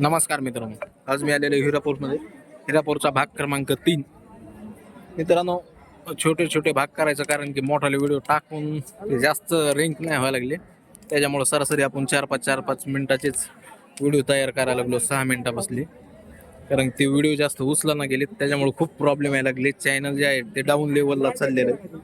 नमस्कार मित्रांनो. आज मी आलेलो हिरापूरमध्ये. हिरापूरचा भाग क्रमांक तीन. मित्रांनो छोटे छोटे भाग करायचं कारण की मोठाले व्हिडिओ टाकून ते जास्त रेंक नाही व्हायला लागले. त्याच्यामुळं सरासरी आपण चार पाच चार पाच मिनटाचेच व्हिडिओ तयार करायला लागलो सहा मिनटापासली. बसली कारण ते व्हिडिओ जास्त उचला ना गेले त्याच्यामुळे खूप प्रॉब्लेम यायला लागले. चॅनल जे आहे ते डाऊन लेवलला चाललेलं आहे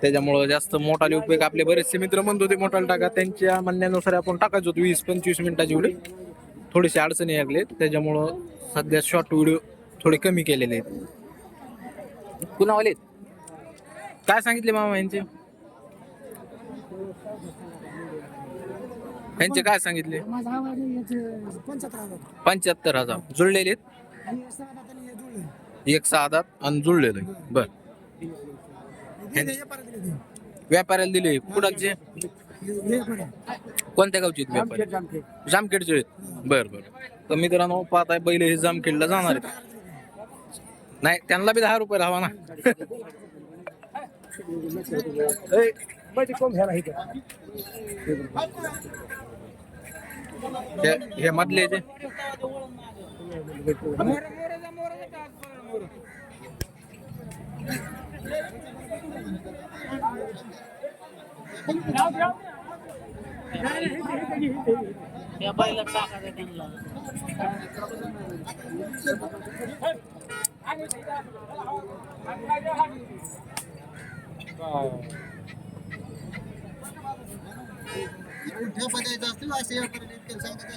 त्याच्यामुळं जास्त मोठाले उपयोग आपले बरेचसे मित्र म्हणत होते मोठाले टाका. त्यांच्या म्हणण्यानुसार आपण टाकायचो होतो वीस पंचवीस मिनिटाचे व्हिडिओ. थोडेसे अडचणी लागले त्याच्यामुळं सध्या शॉर्ट व्हिडिओ थोडे कमी केलेले आहेत. पुन्हा आले काय सांगितले मामा यांचे? यांचे काय सांगितले? माझा आवाज याचे पंच्याहत्तर हजार. जुळलेले एक सहा हजार आणि जुळलेले. बर. व्यापाऱ्याला दिले परत. कोणत्या गावचे आहेत व्यापारी जामखेड, जामखेड. जामखेडचे आहेत. बर बर. तर मित्रांनो पाहताय पहिले हे जामखेडला जाणार आहेत. नाही त्यांना बी दहा रुपये राहावा ना. कोण घ्यायला इथे? हे- हे मधले जे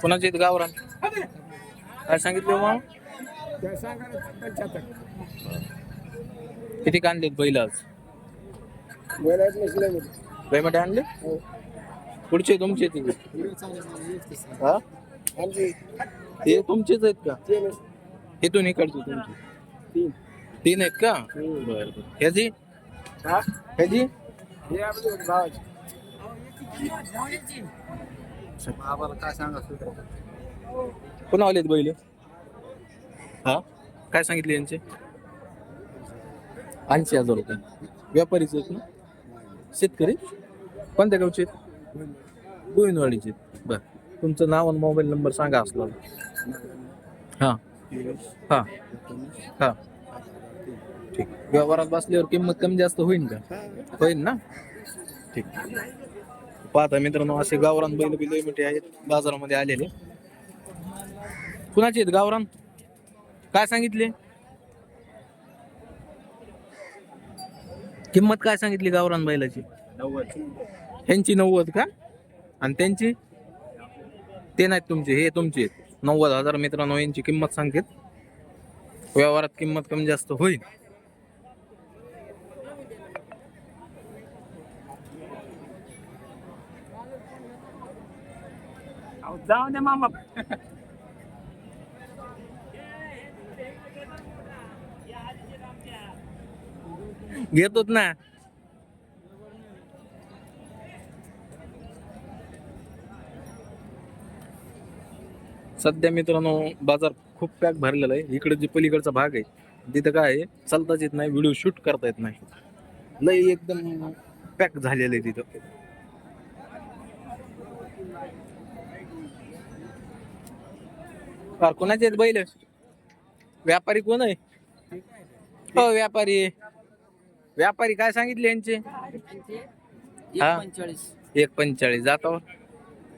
कोणाचे गावरान काय सांगितले हो पंच्याहत्तर. किती कांदे बैल आज बोलायचं नसलं म्हणजे. पेमेंट आणले हो. पुढचे तुमचे तिथे हा? हे तुमचेच आहेत का? हे इथून इकडचे तुमचे. तीन तीन आहेत का? बरं बर. बर ह्याची? ह्याची? काय सांगा भावाचे. आलेत बैल? हा? काय सांगितले यांचे? ऐंशी हजार रुपये. व्यापारीच आहेत ना? शेतकरी? कोणत्या गावचे आहेत? गोविंदवाडीचे आहेत. बर. तुमचं नाव आणि मोबाईल नंबर सांगा असला. हां. हां. हां. ठीक. व्यवहारात बसल्यावर किंमत कमी जास्त होईल का? होईल ना? ठीक. पाहता मित्रांनो असे गावरान बैल बिल मोठे आहेत. बाजारामध्ये आलेले. कुणाचे आहेत गावरान? काय सांगितले? किंमत काय सांगितली गावरान बैलाची? ह्यांची नव्वद का? आणि त्यांची? ते नाहीत तुमचे हे तुमचे नव्वद हजार मित्रांनो यांची किंमत सांगतेत व्यवहारात किंमत कमी जास्त होईल. जाऊ दे मामा. घेतोच ना. सध्या मित्रांनो बाजार खूप पॅक भरलेला आहे. इकडे जे पलीकडचा भाग आहे तिथं काय आहे चालताच येत नाही व्हिडिओ शूट करता येत नाही. लय एकदम पॅक झालेलं आहे तिथं. फार कोणाचे आहेत बैल? व्यापारी कोण आहे? हो व्यापारी व्यापारी काय सांगितले यांचे? हा? पंचेचाळीस. एक पंचेचाळीस. जातावर?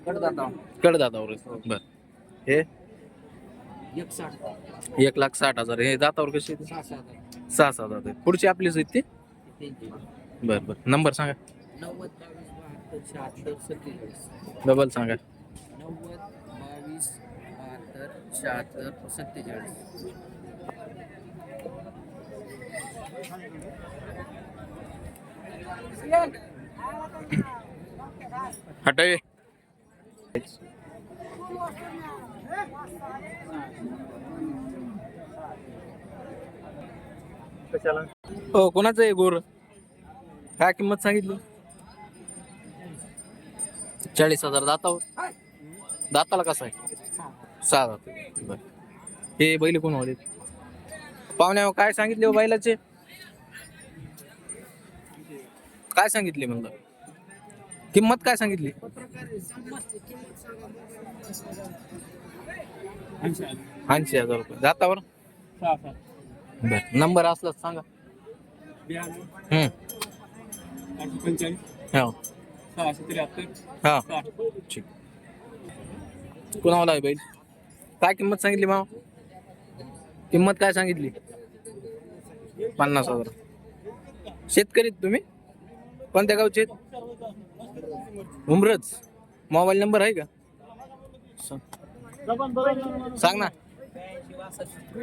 कडदाता कडदातावर. बर. हे? एक साठ एक लाख साठ हजार. हे दातावर कसे? सहा सात हजार. पुढचे आपलेच आहेत ते? बर बर. नंबर सांगा. नव्वद बावीस बहात्तर शहात्तर सत्तेचाळीस. डबल सांगा. नव्वद हो कोणाचं आहे गोर? काय किंमत सांगितली? चाळीस हजार दातावर. दाताला कसा आहे? सहा दात. बर. हे बैल कोण होते? पाहुण्या काय सांगितले हो बैलाचे? काय सांगितले म्हणलं? किंमत काय सांगितली? ऐंशी हजार रुपये. जातावर सहा बर. नंबर असलाच सांगा. हम्म. हो. हा. ठीक. कुणाला आहे बैल काय किंमत सांगितली माव किंमत काय सांगितली? पन्नास हजार. शेतकरी तुम्ही? कोणत्या गावचे उमरज मोबाईल नंबर आहे का? सांग. ना.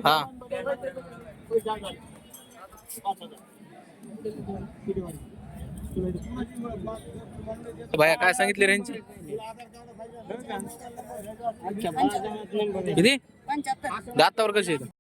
हा. भैया काय सांगितले रेंजची किती? दातावर कशी